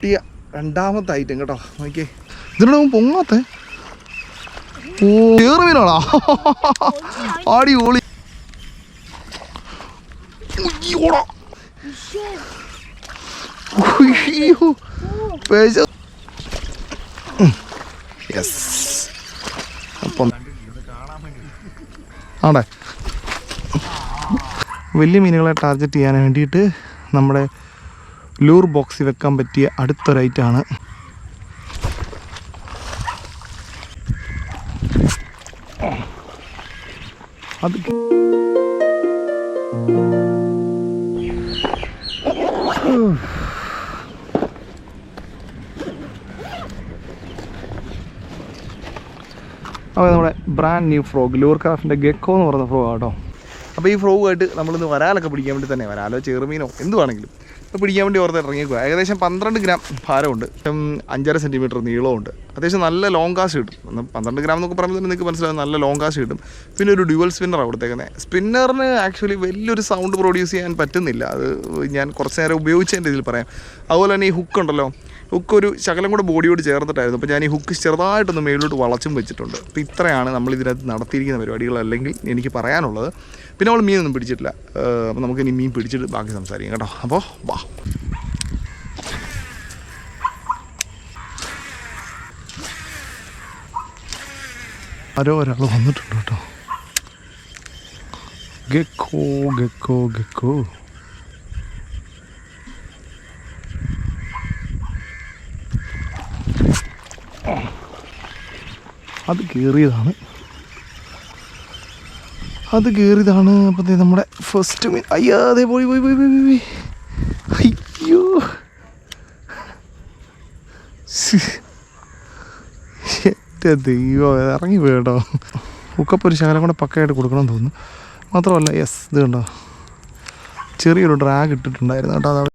കിട്ടിയ രണ്ടാമത്തെ ഐറ്റം കേട്ടോ. നോക്കിയേ. ഇതിനോട് പൊങ്ങാത്ത? ഓ ഏറ് മീനാണോ ആടി. ഓളി വലിയ മീനുകളെ ടാർഗറ്റ് ചെയ്യാൻ വേണ്ടിയിട്ട് നമ്മുടെ ലൂർ ബോക്സിൽ വെക്കാൻ പറ്റിയ അടുത്തൊരു ആണ്. അത് അപ്പോൾ നമ്മുടെ ബ്രാൻഡ് ന്യൂ ഫ്രോഗ് ലൂർ ക്രാഫ്റ്റിന്റെ ഗെക്കോ എന്ന് പറയുന്ന ഫ്രോഗ് കേട്ടോ അപ്പോൾ ഈ ഫ്രോഗുമായിട്ട് നമ്മളിന്ന് വരാലൊക്കെ പിടിക്കാൻ വേണ്ടി തന്നെ വരാലോ? ചെറുമീനോ? എന്തുവാണെങ്കിലും പിടിക്കാൻ വേണ്ടി ഓർത്ത് ഇറങ്ങിക്കുക ഏകദേശം പന്ത്രണ്ട് ഗ്രാം ഭാരമുണ്ട്. അഞ്ചര സെന്റിമീറ്റർ നീളമുണ്ട് അത്യാവശ്യം നല്ല ലോങ് കാസ്റ്റ് കിട്ടും. പന്ത്രണ്ട് ഗ്രാം എന്നൊക്കെ പറയുമ്പോൾ തന്നെ നിങ്ങൾക്ക് മനസ്സിലാവും നല്ല ലോങ് കാസ്റ്റ് കിട്ടും. പിന്നെ ഒരു ഡ്യുവൽ സ്പിന്നറാണ് കൊടുത്തേക്കുന്നത് സ്പിന്നറിന് ആക്ച്വലി വലിയൊരു സൗണ്ട് പ്രൊഡ്യൂസ് ചെയ്യാൻ പറ്റുന്നില്ല. അത് ഞാൻ കുറച്ച് നേരം ഉപയോഗിച്ചതിന്റെ ഇതിൽ പറയാം. അതുപോലെ തന്നെ ഈ ഹുക്ക് ഉണ്ടല്ലോ. ഹുക്ക് ഒരു ശകലം കൂടെ ബോഡിയോട് ചേർന്നിട്ടായിരുന്നു. അപ്പോൾ ഞാൻ ഈ ഹുക്ക് ചെറുതായിട്ടൊന്ന് മേളിലോട്ട് വളച്ചും വെച്ചിട്ടുണ്ട്. അപ്പോൾ ഇത്രയാണ് നമ്മൾ ഇതിനകത്ത് നടത്തിയിരിക്കുന്ന പരിപാടികൾ അല്ലെങ്കിൽ എനിക്ക് പറയാനുള്ളത്. പിന്നെ നമ്മൾ മീനൊന്നും പിടിച്ചിട്ടില്ല. അപ്പോൾ നമുക്ക് ഇനി മീൻ പിടിച്ചിട്ട് ബാക്കി സംസാരിക്കാം കേട്ടോ. അപ്പോൾ വാ. ആരോ ഒരാൾ വന്നിട്ടുണ്ട് കേട്ടോ. ഗെക്കോ ഗെക്കോ ഗെക്കോ. അത് കയറിയതാണ് അത് കയറിയതാണ് അപ്പം നമ്മുടെ ഫസ്റ്റ് മീൻ അയ്യോ അതെ പോയി പോയി പോയി പോയി പോയി. അയ്യോ. എന്റെ ദൈവം ഇറങ്ങി വേണ്ടോ ഉക്കപ്പ് ഒരു ശകലം കൂടെ പക്കയായിട്ട് കൊടുക്കണം തോന്നുന്നു. മാത്രമല്ല യെസ് ഇത് കണ്ടോ? ചെറിയൊരു ഡ്രാഗ് ഇട്ടിട്ടുണ്ടായിരുന്നു കേട്ടോ. അതവിടെ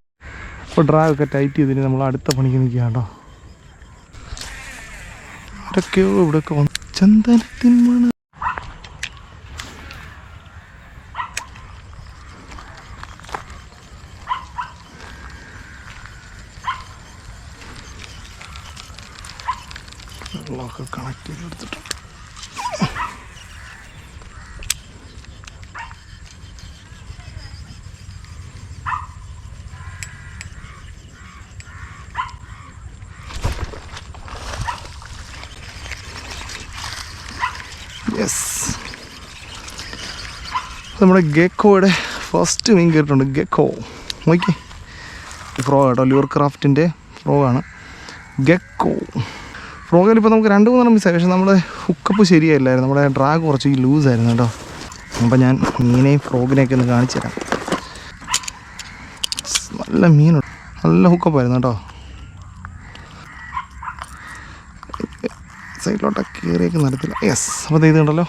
അപ്പോൾ ഡ്രാഗ് ഒക്കെ ടൈറ്റ് ചെയ്തിന് നമ്മൾ അടുത്ത പണിക്ക് നിൽക്കുക കേട്ടോ. ആരൊക്കെയോ ഇവിടെ ചന്ദനത്തിൻ മണ വെള്ളമൊക്കെ കണക്ട് ചെയ്തെടുത്തിട്ടുണ്ട് യെസ് നമ്മുടെ ഗെക്കോയുടെ ഫസ്റ്റ് മീൻ കയറിയിട്ടുണ്ട് ഗെക്കോ. നോക്കി. ഫ്രോ കേട്ടോ ല്യൂർ ക്രാഫ്റ്റിന്റെ ഫ്രോഗാണ് ഗെക്കോ. ഫ്രോഗിൽ ഇപ്പോൾ നമുക്ക് രണ്ട് മൂന്നെണ്ണം മിസ്സായി പക്ഷേ നമ്മുടെ ഹുക്കപ്പ് ശരിയല്ലായിരുന്നു നമ്മുടെ ഡ്രാഗ് കുറച്ച് ലൂസായിരുന്നു കേട്ടോ. അപ്പോൾ ഞാൻ മീനെയും ഫ്രോഗിനെയൊക്കെ ഒന്ന് കാണിച്ചു തരാം. നല്ല മീനുണ്ട്. നല്ല ഹുക്കപ്പായിരുന്നു കേട്ടോ. സൈഡിലോട്ടൊക്കെ കയറിയൊക്കെ നടത്തില്ല യെസ് അപ്പോൾ ഇത് കണ്ടല്ലോ.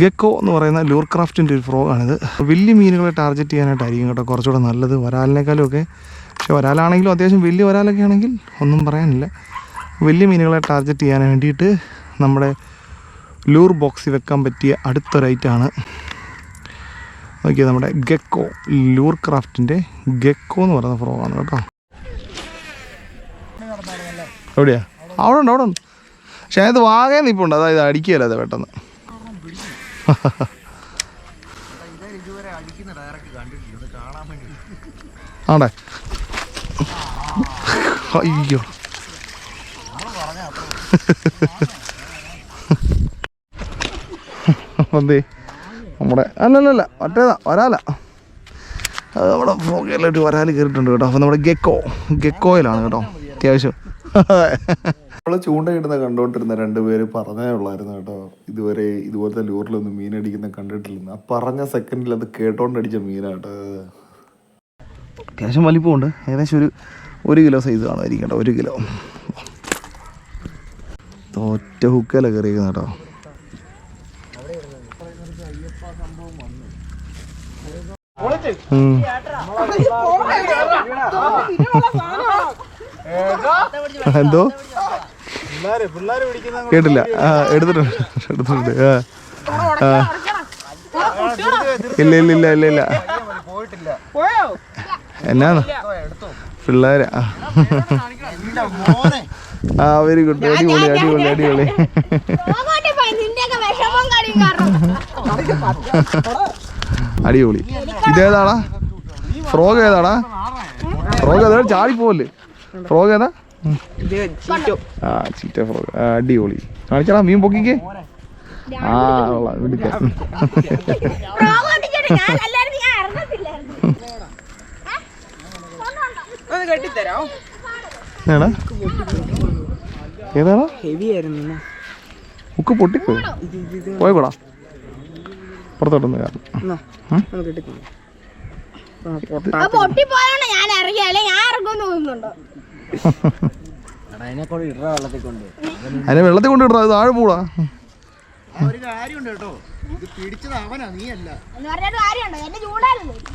ഗെക്കോ എന്ന് പറയുന്ന ലൂർ ക്രാഫ്റ്റിന്റെ ഒരു ഫ്രോഗാണിത്. വലിയ മീനുകളെ ടാർഗറ്റ് ചെയ്യാനായിട്ടായിരിക്കും കേട്ടോ കുറച്ചുകൂടെ നല്ലത്. വരാലിനേക്കാളും ഒക്കെ പക്ഷെ വരാലാണെങ്കിലും അത്യാവശ്യം വലിയ വരാലൊക്കെ ആണെങ്കിൽ ഒന്നും പറയാനില്ല. വലിയ മീനുകളെ ടാർഗറ്റ് ചെയ്യാൻ വേണ്ടിയിട്ട് നമ്മുടെ ലൂർ ബോക്സിൽ വെക്കാൻ പറ്റിയ അടുത്തൊരൈറ്റാണ് നോക്കിയ നമ്മുടെ ഗെക്കോ ലൂർ ക്രാഫ്റ്റിന്റെ ഗെക്കോ എന്ന് പറയുന്ന ഫ്രോഗാണ് കേട്ടോ. എവിടെയാ? അവിടെ ഉണ്ട് അവിടെ ഉണ്ട്. പക്ഷേ അത് വാകെ നിൽപ്പുണ്ട് അതായത് അടിക്കുകയല്ല അത് പെട്ടെന്ന്. ആടെ അയ്യോ. എന്തേ നമ്മുടെ അല്ലല്ലല്ല മറ്റേതാ വരാല. അത് നമ്മുടെ ഫോക്കയിലോട്ട് വരാൽ കയറിയിട്ടുണ്ട് കേട്ടോ. അപ്പോൾ നമ്മുടെ ഗെക്കോ ഗെക്കോയിലാണ് കേട്ടോ. അത്യാവശ്യം. നമ്മൾ ചൂണ്ടയിടുന്ന കണ്ടുകൊണ്ടിരുന്ന രണ്ടുപേര് പറഞ്ഞേ ഉള്ളായിരുന്നു കേട്ടോ. ഇതുവരെ ഇതുപോലത്തെ ലൂറിലൊന്നും മീനടിക്കുന്ന കണ്ടിട്ടില്ലെന്ന്. ആ പറഞ്ഞ സെക്കൻഡിൽ അത് കേട്ടോണ്ടടിച്ച മീനാട്ടോ അത്. അത്യാവശ്യം വലിപ്പമുണ്ട്. ഏകദേശം ഒരു ഒരു കിലോ സൈസ് കാണുമായിരിക്കും കേട്ടോ. ഒരു കിലോ. തോറ്റ ഹുക്കല കയറിയിരിക്കുന്ന കേട്ടോ. എന്തോ? കേട്ടില്ല. ആ എടുത്തിട്ടുണ്ട്. എടുത്തിട്ടുണ്ട്. ആ. ഇല്ല ഇല്ല ഇല്ല ഇല്ല ഇല്ല. എന്നാന്ന് പിള്ളേരാ ആ. വെരി ഗുഡ് അടിപൊളി അടിപൊളി അടിപൊളി. അടിപൊളി. ഇതേതാടാ? ഫ്രോഗ് ഏതാടാ? ഫ്രോഗ് ഏതാ? ചാടി പോവല്ലേ ഫ്രോഗ് ഏതാ? ആ ചീറ്റ ഫ്രോഗ് അടിപൊളി. കാണിച്ചാ മീൻ പൊക്കിക്കേ. ആ കൊള്ളാം. എടുക്കാം. ഏടാ ഏതാടാ? ഹെവി ആയിരുന്നു. ഉക്ക് പൊട്ടിപ്പോയി പോയിക്കോടാ കൂടാ പുറത്തോട്ടൊന്ന് കാരണം പൊട്ടിപ്പോയോണ്ട് ആ, പൊട്ട. ആ പൊട്ടി പോയോണ്ട് ഞാൻ ഇറങ്ങിയാലേ ഞാൻ ഇറങ്ങുമെന്ന് തോന്നുന്നുണ്ടോ? അതിനെ വെള്ളത്തിൽ കൊണ്ട് അത് താഴെ പോടാ. ഒരു കാര്യമുണ്ട് കേട്ടോ. ഇത് പിടിച്ചത് അവനാ നീയല്ല.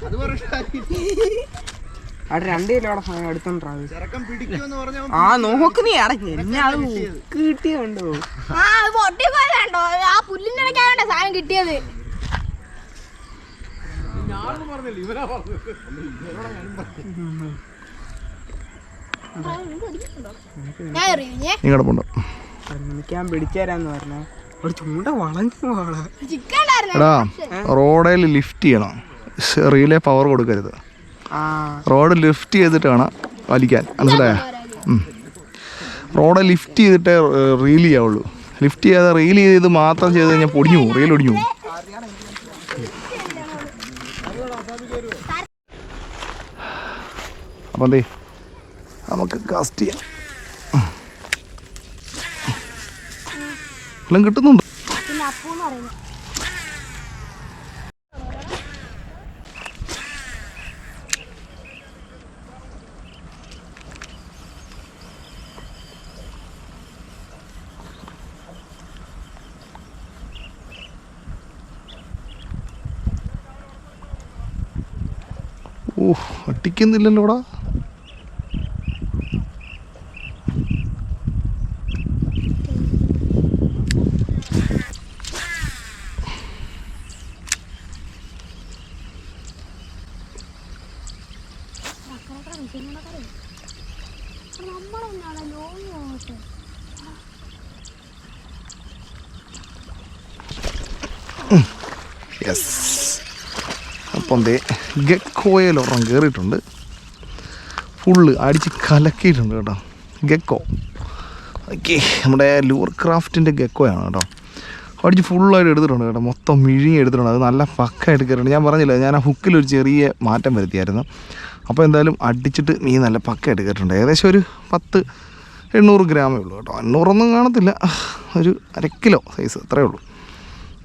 അത് പറഞ്ഞ അവിടെ രണ്ട് കിലോ അവിടെ പറഞ്ഞ ആ നോക്ക് നീ അടങ്ങി എന്നെ അത് കിട്ടിയുണ്ടോ ആ ആ പുല്ലിന്റെ ഇടയ്ക്കായോണ്ടാ സാധനം കിട്ടിയത്. ഞാൻ എറിയുഞ്ഞേ നിങ്ങളുടെ പോണ്ട എനിക്ക് ഞാൻ പിടിച്ചേരാന്ന് പറഞ്ഞ. ഒരു ചൂണ്ട വളഞ്ഞു പോളെ ചിക്കൻ എടാ റോഡിൽ ലിഫ്റ്റ് ചെയ്യണം. റീലേ പവർ കൊടുക്കരുത്. ആ. റോഡ് ലിഫ്റ്റ് ചെയ്തിട്ട് വേണം വലിക്കാൻ. മനസ്സിലായ? റോഡ് ലിഫ്റ്റ് ചെയ്തിട്ടേ റീൽ ചെയ്യാവുള്ളൂ. ലിഫ്റ്റ് ചെയ്യാതെ റീൽ ചെയ്ത് മാത്രം ചെയ്ത് കഴിഞ്ഞാൽ പൊടിഞ്ഞു പോകും. റീൽ ഒടിഞ്ഞു പോകും. അപ്പം എന്തേ? നമുക്ക് കാസ്റ്റ് ചെയ്യാം. എല്ലാം കിട്ടുന്നുണ്ട്? ഓ അട്ടിക്കുന്നില്ലല്ലോടാ നമ്മളെന്നാണ് ലോങ് പോകട്ടെ യെസ് അപ്പം ദേ ഗക്കോയിൽ ഒരെണ്ണം കയറിയിട്ടുണ്ട് ഫുള്ള് അടിച്ച് കലക്കിയിട്ടുണ്ട് കേട്ടോ. ഗെക്കോ. ഓക്കെ നമ്മുടെ ലൂർ ക്രാഫ്റ്റിന്റെ ഗെക്കോയാണ് കേട്ടോ. അടിച്ച് ഫുള്ളായിട്ട് എടുത്തിട്ടുണ്ട് കേട്ടോ. മൊത്തം മിഴുങ്ങി എടുത്തിട്ടുണ്ട്. അത് നല്ല പക്കായിട്ട് കയറിയിട്ടുണ്ട് ഞാൻ പറഞ്ഞില്ല ഞാൻ ആ ഹുക്കിൽ ഒരു ചെറിയ മാറ്റം വരുത്തിയായിരുന്നു. അപ്പോൾ എന്തായാലും അടിച്ചിട്ട് മീൻ നല്ല പക്കായിട്ട് കയറിയിട്ടുണ്ട് ഏകദേശം ഒരു പത്ത് എണ്ണൂറ് ഗ്രാമേ ഉള്ളൂ കേട്ടോ. എണ്ണൂറൊന്നും കാണത്തില്ല. ഒരു അര കിലോ സൈസ് അത്രയേ ഉള്ളൂ.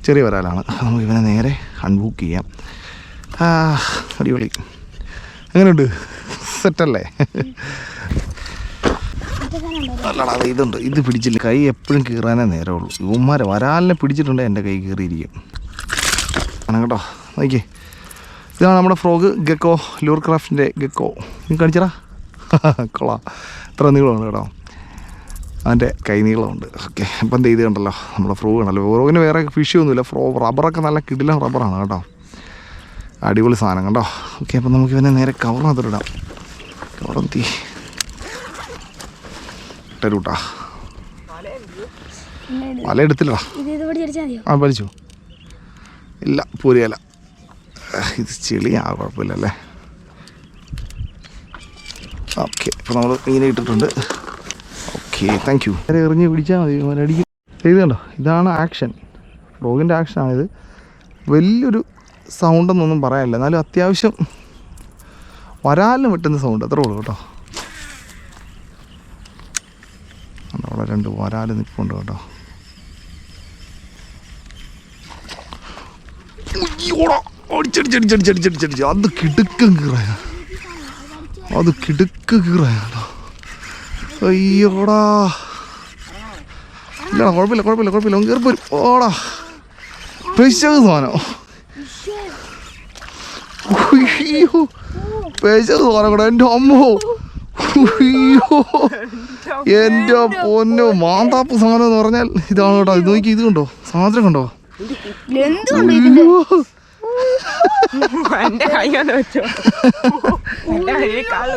ചെറിയ വരാലാണ്. നമുക്ക് ഇവനെ നേരെ അൺബുക്ക് ചെയ്യാം. അടിപൊളി. എങ്ങനെയുണ്ട് സെറ്റല്ലേ? അല്ലടാ ഇതുണ്ട്. ഇത് പിടിച്ചില്ല. കൈ എപ്പോഴും കീറാനേ നേരമുള്ളൂ. ഇവന്മാരെ വരാലിനെ പിടിച്ചിട്ടുണ്ട് എന്റെ കൈ കീറിയിരിക്കും. ആണ് കേട്ടോ. നോക്കിയേ. ഇതാണ് നമ്മുടെ ഫ്രോഗ് ഗെക്കോ ലൂർ ക്രാഫ്റ്റിന്റെ ഗെക്കോ. നിങ്ങൾക്ക് കാണിച്ചടാ. കൊള്ളാം. ഇത്ര നീളമാണ് കേട്ടോ. അതിന്റെ കൈ നീളമുണ്ട്. ഓക്കെ. അപ്പം എന്ത് ചെയ്ത് കണ്ടല്ലോ. നമ്മുടെ ഫ്രോഗ് കണ്ടല്ലോ. ഫ്രോഗിന് വേറെ ഫിഷ് ഒന്നുമില്ല. ഫ്രോ റബ്ബറൊക്കെ നല്ല കിടിലം റബ്ബറാണ് കേട്ടോ. അടിപൊളി സാധനം കണ്ടോ? ഓക്കെ അപ്പം നമുക്ക് ഇവനെ നേരെ കവറിനകത്തോട്ടിടാം കവറെന്തി ഇട്ടരൂട്ടാ. വല എടുത്തില്ലടാ. ആ വലിച്ചു. ഇല്ല പൂരിയല ഇത് ചെളിയാ കുഴപ്പമില്ലല്ലേ? ഓക്കെ അപ്പോൾ നമ്മൾ ഇങ്ങനെ ഇട്ടിട്ടുണ്ട്. ഓക്കെ താങ്ക് യു നേരെ എറിഞ്ഞ് പിടിച്ചാൽ മതി അടിക്കും. ഇത് കണ്ടോ? ഇതാണ് ആക്ഷൻ ഡോഗിന്റെ ആക്ഷനാണിത് വലിയൊരു സൗണ്ടെന്നൊന്നും പറയാനില്ല. എന്നാലും അത്യാവശ്യം വരാലിന് വെട്ടുന്ന സൗണ്ട്. അത്രേ ഉള്ളൂ കേട്ടോ. അവിടെ രണ്ട് വരാൽ നിൽപ്പുണ്ട് കേട്ടോ. അത് കിടുക്കം കീറയാ. അത് കിടുക്ക കീറയാണോ അയ്യോടാ. ഇല്ല കുഴപ്പമില്ല കുഴപ്പമില്ല കുഴപ്പമില്ല. അവൻ കയറി പോരും ഓടാ പെശക് സാധനം. അയ്യോ സാധനം എന്റെ അമ്മോ. അയ്യോ എന്റെ പൊന്നോ മാന്താപ്പ് സാധനം എന്ന് പറഞ്ഞാൽ ഇതാണ് കേട്ടോ. ഇത് നോക്കി ഇത് കണ്ടോ? സാധനം കണ്ടോ?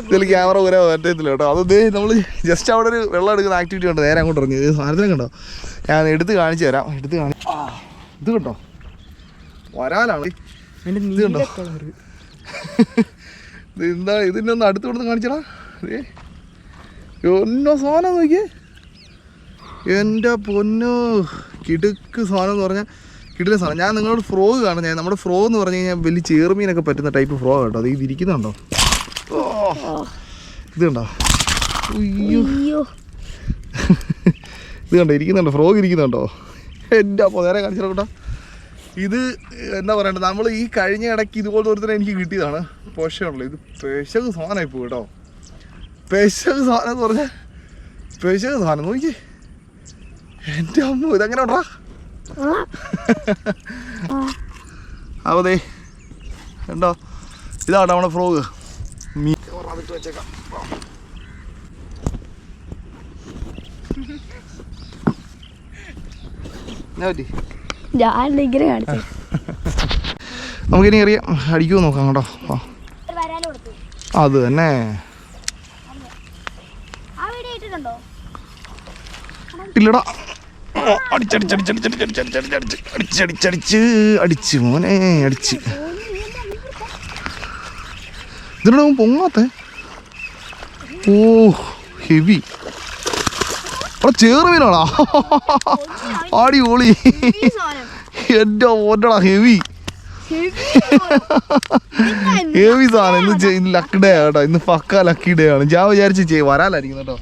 ഇതിൽ ക്യാമറ ഊരാൻ പറ്റത്തില്ല കേട്ടോ. അത് ദേ നമ്മൾ ജസ്റ്റ് അവിടെ ഒരു വെള്ളം എടുക്കുന്ന ആക്ടിവിറ്റി ഉണ്ട് നേരെ അങ്ങോട്ട് ഇറങ്ങി. സാധനത്തിനെ കണ്ടോ? ഞാൻ എടുത്ത് കാണിച്ചു തരാം. എടുത്ത് കാണിച്ചു. ഇത് കണ്ടോ? വരാനാണ് ഇത് കണ്ടോ? എന്താ ഇതിന്റെ ഒന്ന് അടുത്ത് കൊടുത്ത് കാണിച്ചടാ. ഏ എന്നോ സാധനം നോക്കിയേ. എന്റെ പൊന്നു കിടുക്ക് സാധനം എന്ന് പറഞ്ഞാൽ കിടില സാധനം. ഞാൻ നിങ്ങളോട് ഫ്രോഗ് കാണും ഞാൻ നമ്മുടെ ഫ്രോ എന്ന് പറഞ്ഞു കഴിഞ്ഞാൽ വലിയ ചേർമീനൊക്കെ പറ്റുന്ന ടൈപ്പ് ഫ്രോ കേട്ടോ അത് ഇതിരിക്കുന്നുണ്ടോ ഓ ഇത് കണ്ടോ? അയ്യോ. അയ്യോ. ഇത് കണ്ടോ ഇരിക്കുന്നുണ്ടോ? ഫ്രോഗ് ഇരിക്കുന്നുണ്ടോ? എന്റെ അപ്പോൾ നേരെ കാണിച്ചു കേട്ടോ. ഇത് എന്താ പറയണ്ടത് നമ്മൾ ഈ കഴിഞ്ഞ ഇടയ്ക്ക് ഇതുപോലത്തെ ഒരുത്തരം എനിക്ക് കിട്ടിയതാണ്. പക്ഷേ ഉള്ളു ഇത് പെശക് സാധനമായി പോയി കേട്ടോ. പെശക് സാധനം എന്ന് പറഞ്ഞാൽ പെശക് സാധനം നോക്കി എന്റെ അമ്മ ഇതെങ്ങനെ ഉണ്ടാ ദേ ഉണ്ടോ ഇതാണ് നമ്മുടെ ഫ്രോഗ്. മീ അതിട്ട് വെച്ചേക്കാം ഞാൻ ഇങ്ങനെ കാണിച്ചു നമുക്കിനി അറിയാം അടിക്കുമോ നോക്കാം കേട്ടോ അത് തന്നെ ഇല്ലടാ ഓ, അടിച്ചടിച്ചടിച്ചടിച്ചടിച്ചടിച്ചടിച്ചടിച്ചടിച്ച് അടിച്ച് മോനെ അടിച്ച് ഇതിനോട് അവൻ പൊങ്ങാത്ത ഓ ഹെവി അവിടെ ആടി അടിപൊളി എന്റെ ഓട്ടടാ ഹെവി. ഹെവി? സാധനം. ഇന്ന് ലക്ക് ഡേ കേട്ടോ. ഇന്ന് പക്ക ലക്കി ഡേ ആണ് ഞാൻ വിചാരിച്ച് ചെയ് വരാലായിരിക്കും കേട്ടോ.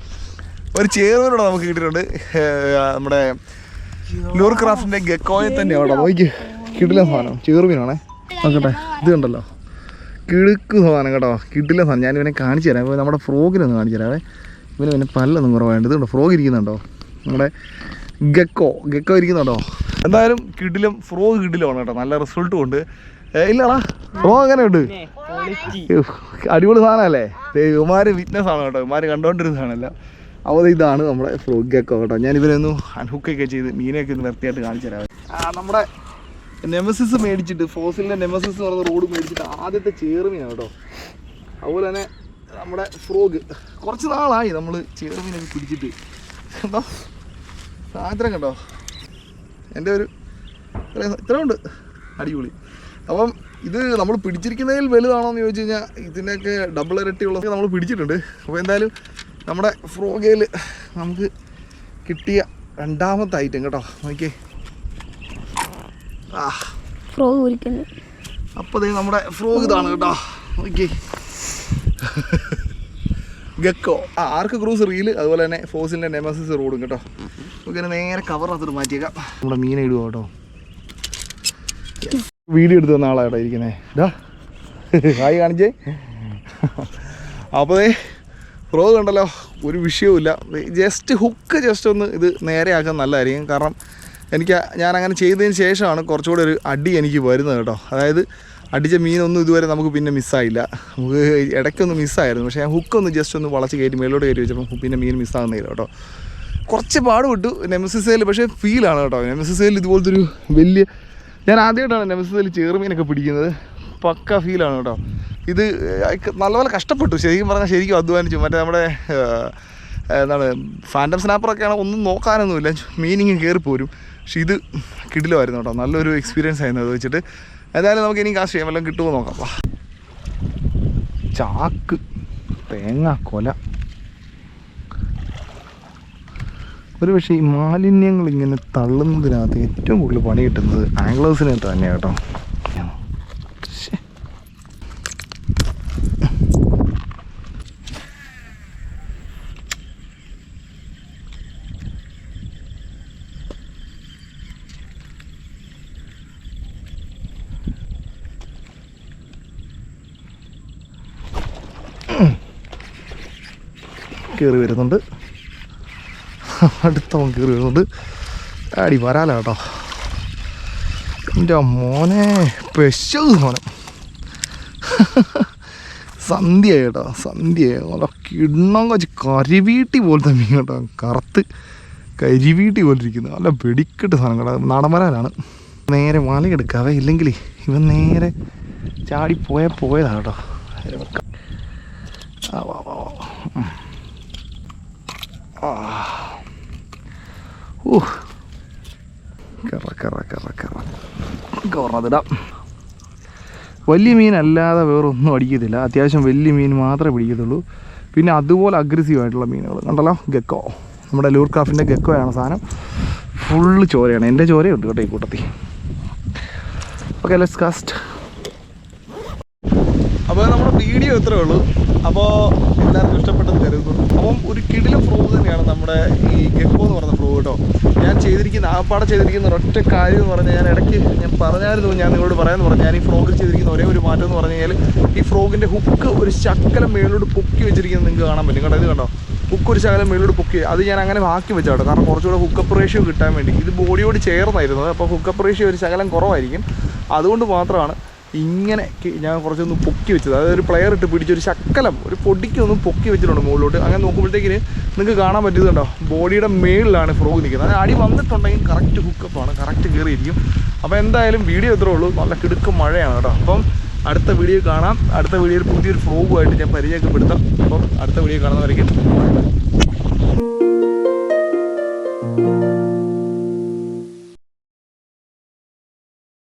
ഒരു ചേർന്നോട് നമുക്ക് കിട്ടിയിട്ടുണ്ട്. നമ്മുടെ ലൂർ ക്രാഫ്റ്റിന്റെ ഗക്കോയെ തന്നെയാണ് കേട്ടോ. നോക്കി കിടില സാധനം. ചേർമീനാണേ നോക്കട്ടെ ഇത് കണ്ടല്ലോ. കിടുക്ക് സാധനം കേട്ടോ. കിടില സാധനം. ഞാൻ ഇവനെ കാണിച്ചു തരാം. നമ്മുടെ ഫ്രോഗിനൊന്ന് കാണിച്ചു തരാവേ. ഇവന് പിന്നെ പല്ലൊന്നും കുറവായിട്ട് ഇതുണ്ടോ ഫ്രോഗ് ഇരിക്കുന്നുണ്ടോ? നമ്മുടെ ഗക്കോ. ഗക്കോ ഇരിക്കുന്നുണ്ടോ? എന്തായാലും കിടിലും ഫ്രോഗ് ആണ് കേട്ടോ. നല്ല റിസൾട്ടും ഉണ്ട്. ഇല്ലടാ ഫ്രോഗ് എങ്ങനെ ഉണ്ട്? അടിപൊളി സാധനമല്ലേ? ഇവമാര് വിറ്റ്നസ് ആണ് കേട്ടോ. ഇവമാര് കണ്ടോണ്ടിരുന്നതാണല്ല അപ്പോൾ ഇതാണ് നമ്മുടെ ഫ്രോഗ് ഒക്കെ കേട്ടോ. ഞാൻ ഇവരൊന്ന് അൺഹുക്കൊക്കെ ചെയ്ത് മീനൊക്കെ ഒന്ന് വൃത്തിയായിട്ട് കാണിച്ചു തരാം. നമ്മുടെ നെമസിസ് മേടിച്ചിട്ട് ഫോസിലിന്റെ നെമസിസ് പറയുന്ന റോഡ് മേടിച്ചിട്ട് ആദ്യത്തെ ചേറുമീനാണ് കേട്ടോ. അതുപോലെ തന്നെ നമ്മുടെ ഫ്രോഗ് കുറച്ച് നാളായി നമ്മൾ ചേറുമീനൊക്കെ പിടിച്ചിട്ട്. കണ്ടോ സാധനം കണ്ടോ? എന്റെ ഒരു ഇത്രയും ഉണ്ട് അടിപൊളി. അപ്പം ഇത് നമ്മൾ പിടിച്ചിരിക്കുന്നതിൽ വലുതാണോ എന്ന് ചോദിച്ചു കഴിഞ്ഞാൽ ഇതിന്റെയൊക്കെ ഡബിൾ ഇരട്ടിയുള്ളതൊക്കെ നമ്മൾ പിടിച്ചിട്ടുണ്ട്. അപ്പോൾ എന്തായാലും നമ്മുടെ ഫ്രോഗയിൽ നമുക്ക് കിട്ടിയ രണ്ടാമത്തെ ഐറ്റം കേട്ടോ. നോക്കിയേ. ആ. ഫ്രോഗ് കുരിക്കുന്നു അപ്പോൾ ദേ നമ്മുടെ ഫ്രോഗ് ഇതാണ് കേട്ടോ. നോക്കിയേ. ഗക്കോ. ആ ആർക്ക് ക്രൂസ് റീൽ അതുപോലെ തന്നെ ഫോസിലിന്റെ നെമസിസ് റോഡും കേട്ടോ. നമുക്കിങ്ങനെ നേരെ കവറിനകത്തോട്ട് മാറ്റിയേക്കാം. നമ്മുടെ മീനെ ഇടുക കേട്ടോ? വീഡിയോ എടുത്ത് തന്ന ആളാട്ടോ ഇരിക്കുന്നേ. ഡാ ഹായ് കാണിച്ചേ. അപ്പോൾ പ്രോ കണ്ടല്ലോ ഒരു വിഷയവുമില്ല. ജസ്റ്റ് ഹുക്ക് ജസ്റ്റ് ഒന്ന് ഇത് നേരെയാക്കാൻ നല്ലതായിരിക്കും. കാരണം എനിക്ക് ഞാൻ അങ്ങനെ ചെയ്തതിന് ശേഷമാണ് കുറച്ചുകൂടെ ഒരു അടി എനിക്ക് വരുന്നത് കേട്ടോ. അതായത് അടിച്ച മീനൊന്നും ഇതുവരെ നമുക്ക് പിന്നെ മിസ്സായില്ല നമുക്ക് ഇടയ്ക്കൊന്ന് മിസ്സായിരുന്നു പക്ഷേ ഞാൻ ഹുക്കൊന്ന് ജസ്റ്റ് ഒന്ന് വളച്ച് കയറ്റി മേലോട്ട് കയറ്റി വെച്ചപ്പോൾ പിന്നെ മീൻ മിസ്സാകുന്നില്ല കേട്ടോ. കുറച്ച് പാടുപെട്ടു നെമസിസയിൽ പക്ഷേ ഫീലാണ് കേട്ടോ. നെമസിസയിൽ ഇതുപോലത്തെ ഒരു വലിയ ഞാൻ ആദ്യമായിട്ടാണ് നെമസിസയിൽ ചേർമീനൊക്കെ പിടിക്കുന്നത്. പക്ക ഫീലാണ് കേട്ടോ. ഇത് നല്ലപോലെ കഷ്ടപ്പെട്ടു. ശരിക്കും പറഞ്ഞാൽ ശരിക്കും അധ്വാനിച്ചു. മറ്റേ നമ്മുടെ എന്താണ് ഫാന്റം സ്നാപ്പറൊക്കെയാണ് ഒന്നും നോക്കാനൊന്നുമില്ല. മീനിങ് കയറി പോരും പക്ഷെ ഇത് കിടിലമായിരുന്നു കേട്ടോ. നല്ലൊരു എക്സ്പീരിയൻസ് ആയിരുന്നു അത് വെച്ചിട്ട്. ഏതായാലും നമുക്ക് ഇനി കാശ് ചെയ്യാൻ വല്ലതും കിട്ടുമോ നോക്കാം. ചാക്ക് തേങ്ങ കൊല. ഒരു പക്ഷേ ഈ മാലിന്യങ്ങൾ ഇങ്ങനെ തള്ളുന്നതിനകത്ത് ഏറ്റവും കൂടുതൽ പണി കിട്ടുന്നത് ആംഗ്ലേഴ്സിനെ തന്നെയാണ് കേട്ടോ. കയറി വരുന്നുണ്ട്. അടുത്തവൻ കയറി അടി വരാല കേട്ടോ എന്റെ മോനെ പെശത് മോനെ. സന്ധ്യ കേട്ടോ സന്ധ്യ നല്ല കിണ്ണം കൊച്ച് കരിവീട്ടി പോലത്തെ മീൻ കേട്ടോ. കറുത്ത് കരിവീട്ടി പോലെ ഇരിക്കുന്നു നല്ല വെടിക്കെട്ട് സാധനം കേട്ടോ. നടമരാനാണ് നേരെ വലയെടുക്കാവേ ഇല്ലെങ്കിൽ ഇവൻ നേരെ ചാടി പോയ പോയതാ കേട്ടോ. ആ, വാ, വാ, വാ. ആ. കറ കറ കറ കറ. കറന്നിടാം വലിയ മീൻ അല്ലാതെ വേറെ ഒന്നും അടിക്കത്തില്ല. അത്യാവശ്യം വലിയ മീൻ മാത്രമേ പിടിക്കത്തുള്ളൂ. പിന്നെ അതുപോലെ അഗ്രസീവായിട്ടുള്ള മീനുകൾ കണ്ടല്ലോ? ഗക്കോ നമ്മുടെ ലൂർ ക്രാഫ്റ്റിന്റെ ഗക്കോയാണ് സാധനം. ഫുള്ള് ചോരയാണ്. എന്റെ ചോരയുണ്ട് കേട്ടോ ഈ കൂട്ടത്തിൽ. ഓക്കെ ലെറ്റ്സ് കാസ്റ്റ് അപ്പോൾ നമ്മുടെ വീഡിയോ ഇത്രേ ഉള്ളൂ. അപ്പോൾ എല്ലാവർക്കും ഇഷ്ടപ്പെട്ടെന്ന് കരുതുന്നു. അപ്പം ഒരു കിടിലം ഫ്രോ തന്നെയാണ് നമ്മുടെ ഈ ഗെക്കോ എന്ന് പറയുന്ന ഫ്രോ കേട്ടോ. ഞാൻ ചെയ്തിരിക്കുന്ന ആപ്പാടെ ചെയ്തിരിക്കുന്ന ഒറ്റ കാര്യം എന്ന് പറഞ്ഞാൽ ഞാൻ ഇടയ്ക്ക് ഞാൻ പറഞ്ഞായിരുന്നു ഞാൻ നിങ്ങളോട് പറയാമെന്ന് പറഞ്ഞു. ഞാൻ ഈ ഫ്രോഗിൽ ചെയ്തിരിക്കുന്ന ഒരേ ഒരു മാറ്റം എന്ന് പറഞ്ഞു കഴിഞ്ഞാൽ ഈ ഫ്രോഗിന്റെ ഹുക്ക് ഒരു ശക്കലം മേളിലോട്ട് പൊക്കി വെച്ചിരിക്കുന്നത് നിങ്ങൾക്ക് കാണാൻ പറ്റും. കേട്ടോ ഇത് കണ്ടോ? ഹുക്ക് ഒരു ശകലം മേളിലോട്ട് പൊക്കി. അത് ഞാൻ അങ്ങനെ ബാക്കി വെച്ചാട്ടോ. കാരണം കുറച്ചുകൂടെ ഹുക്കപ്പ് റേഷ്യോ കിട്ടാൻ വേണ്ടി. ഇത് ബോഡിയോട് ചേർന്നായിരുന്നു. അപ്പോൾ ഹുക്കപ്പ് റേഷ്യോ ഒരു ശകലം കുറവായിരിക്കും. അതുകൊണ്ട് മാത്രമാണ് ഇങ്ങനെ ഞാൻ കുറച്ചൊന്ന് പൊക്കി വെച്ചത്. അതായത് ഒരു പ്ലെയർ ഇട്ട് പിടിച്ചൊരു ശക്കലം ഒരു പൊടിക്കൊന്ന് പൊക്കി വെച്ചിട്ടുണ്ട് മുകളിലോട്ട്. അങ്ങനെ നോക്കുമ്പോഴത്തേക്കിന് നിങ്ങൾക്ക് കാണാൻ പറ്റുന്നുണ്ടോ ബോഡിയുടെ മേളിലാണ് ഫ്രോഗ് നിൽക്കുന്നത്. അത് അടി വന്നിട്ടുണ്ടെങ്കിൽ കറക്റ്റ് ഹുക്കപ്പാണ് കറക്റ്റ് കയറിയിരിക്കും. അപ്പോൾ എന്തായാലും വീഡിയോ ഇത്രേ ഉള്ളൂ. നല്ല കിടുക്കും മഴയാണ് കേട്ടോ. അപ്പം അടുത്ത വീഡിയോ കാണാം. അടുത്ത വീഡിയോയിൽ പുതിയൊരു ഫ്രോഗുമായിട്ട് ഞാൻ പരിചയപ്പെടുത്താം. അപ്പം അടുത്ത വീഡിയോ കാണുന്നവരേക്കും